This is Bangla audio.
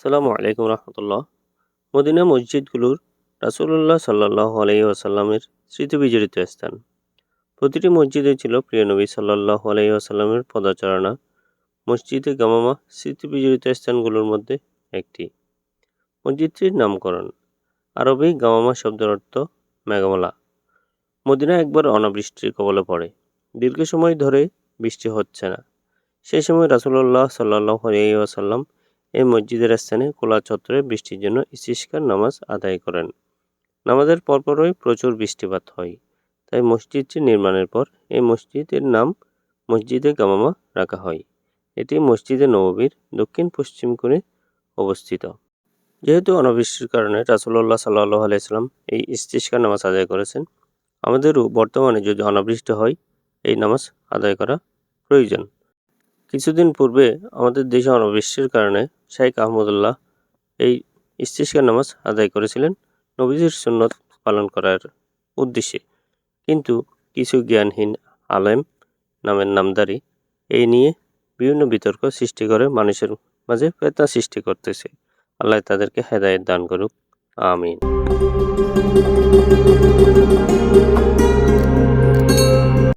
আসসালামু আলাইকুম রহমতুল্লাহ। মদিনা মসজিদগুলোর রাসুল্লাহ সাল্লাহ আলাই আসাল্লামের স্মৃতি বিজড়িত স্থান। প্রতিটি মসজিদে ছিল প্রিয় নবী সাল্লাহ আলাই আসাল্লামের পদাচারণা। মসজিদে গামামা স্মৃতি বিজড়িত স্থানগুলোর মধ্যে একটি। মসজিদটির নামকরণ, আরবি গামামা শব্দের অর্থ মেঘমালা। মদিনা একবার অনাবৃষ্টির কবলে পড়ে। দীর্ঘ সময় ধরে বৃষ্টি হচ্ছে না। সেই সময় রাসুল্লাহ সাল্লাহ আলাই আসাল্লাম এই মসজিদের স্থানে কোলা চত্বরে বৃষ্টির জন্য ইস্তিস্কার নামাজ আদায় করেন। নামাজের পরপরই প্রচুর বৃষ্টিপাত হয়, তাই মসজিদটি নির্মাণের পর এই মসজিদের নাম মসজিদে গামামা রাখা হয়। এটি মসজিদে নববীর দক্ষিণ পশ্চিম কোণে অবস্থিত। যেহেতু অনাবৃষ্টির কারণে রাসুল্লাহ সাল্লাহ আলাইসাল্লাম এই ইস্তিস্কার নামাজ আদায় করেছেন, আমাদেরও বর্তমানে যদি অনাবৃষ্টি হয়, এই নামাজ আদায় করা প্রয়োজন। কিছুদিন পূর্বে আমাদের দেশে অনাবৃষ্টির কারণে শাইখ আহমদুল্লাহ এই ইস্তিস্কার নামাজ আদায় করেছিলেন। নবীজির সুন্নত পালন করার উদ্দেশ্যে। কিন্তু কিছু জ্ঞানহীন আলেম নামের নামদারি এই নিয়ে বিভিন্ন বিতর্ক সৃষ্টি করে, মানুষের মাঝে ফেতনা সৃষ্টি করতেছে। আল্লাহ তাদেরকে হেদায়ত দান করুক। আমিন।